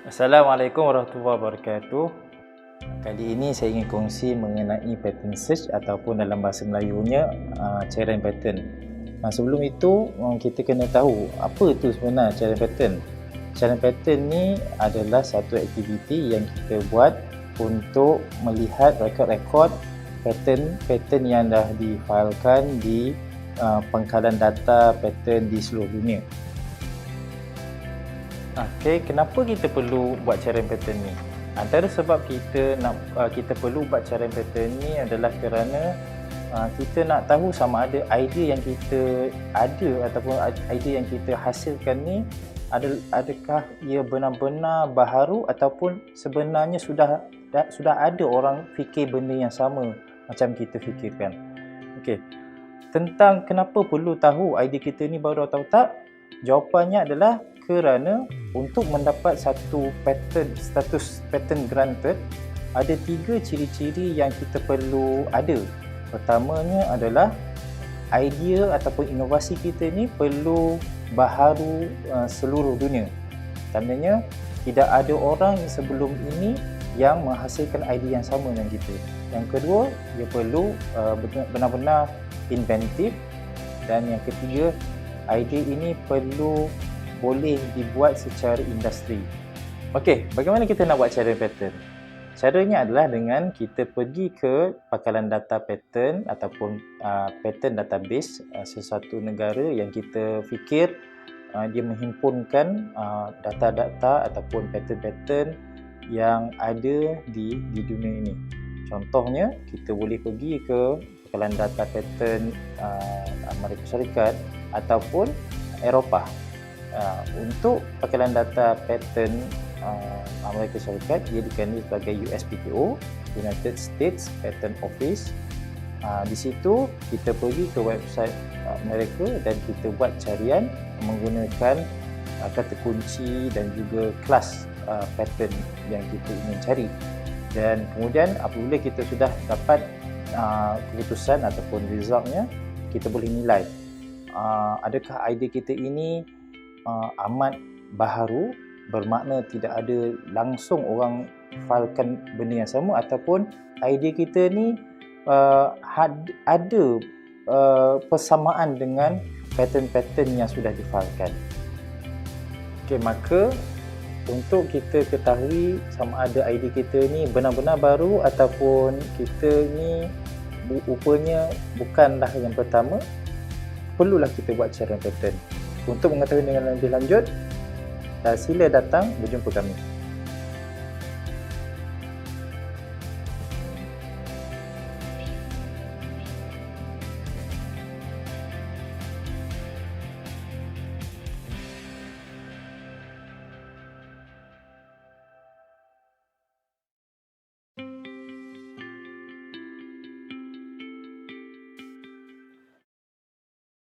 Assalamualaikum warahmatullahi wabarakatuh. Kali ini saya ingin kongsi mengenai pattern search ataupun dalam bahasa Melayunya uh, cairan pattern. Nah, sebelum itu um, kita kena tahu apa itu sebenarnya cairan pattern. Cairan pattern ni adalah satu aktiviti yang kita buat untuk melihat rekod-rekod pattern-pattern yang dah difailkan di uh, pangkalan data pattern di seluruh dunia. Okey, kenapa kita perlu buat cairan pattern ni? Antara sebab kita nak uh, kita perlu buat cairan pattern ni adalah kerana uh, kita nak tahu sama ada idea yang kita ada ataupun idea yang kita hasilkan ni adakah ia benar-benar baharu ataupun sebenarnya sudah sudah ada orang fikir benda yang sama macam kita fikirkan. Okey. Tentang kenapa perlu tahu idea kita ni baru atau tak? Jawapannya adalah kerana untuk mendapat satu pattern status pattern granted ada tiga ciri-ciri yang kita perlu ada. Pertamanya adalah idea ataupun inovasi kita ni perlu baharu uh, seluruh dunia. Tandanya tidak ada orang sebelum ini yang menghasilkan idea yang sama dengan kita. Yang kedua, dia perlu uh, benar-benar inventif dan yang ketiga, idea ini perlu boleh dibuat secara industri. Okey, bagaimana kita nak buat cara pattern? Caranya adalah dengan kita pergi ke pakalan data pattern ataupun uh, pattern database uh, sesuatu negara yang kita fikir uh, dia menghimpunkan uh, data-data ataupun pattern-pattern yang ada di di dunia ini. Contohnya, kita boleh pergi ke pakalan data pattern uh, Amerika Syarikat ataupun Eropah uh, untuk pakalan data pattern uh, Amerika Syarikat ia dikenali sebagai USPTO United States Patent Office. Uh, di situ kita pergi ke website uh, mereka dan kita buat carian menggunakan uh, kata kunci dan juga kelas uh, pattern yang kita ingin cari. Dan kemudian apabila kita sudah dapat uh, keputusan ataupun resultnya kita boleh nilai. Uh, adakah idea kita ini uh, amat baharu bermakna tidak ada langsung orang filekan benda yang sama ataupun idea kita ni uh, had, ada uh, persamaan dengan pattern-pattern yang sudah difilekan. Okey, maka untuk kita ketahui sama ada idea kita ni benar-benar baru ataupun kita ni rupanya bukanlah yang pertama, perlulah kita buat cara pattern. Untuk mengetahui dengan lebih lanjut, sila datang berjumpa kami.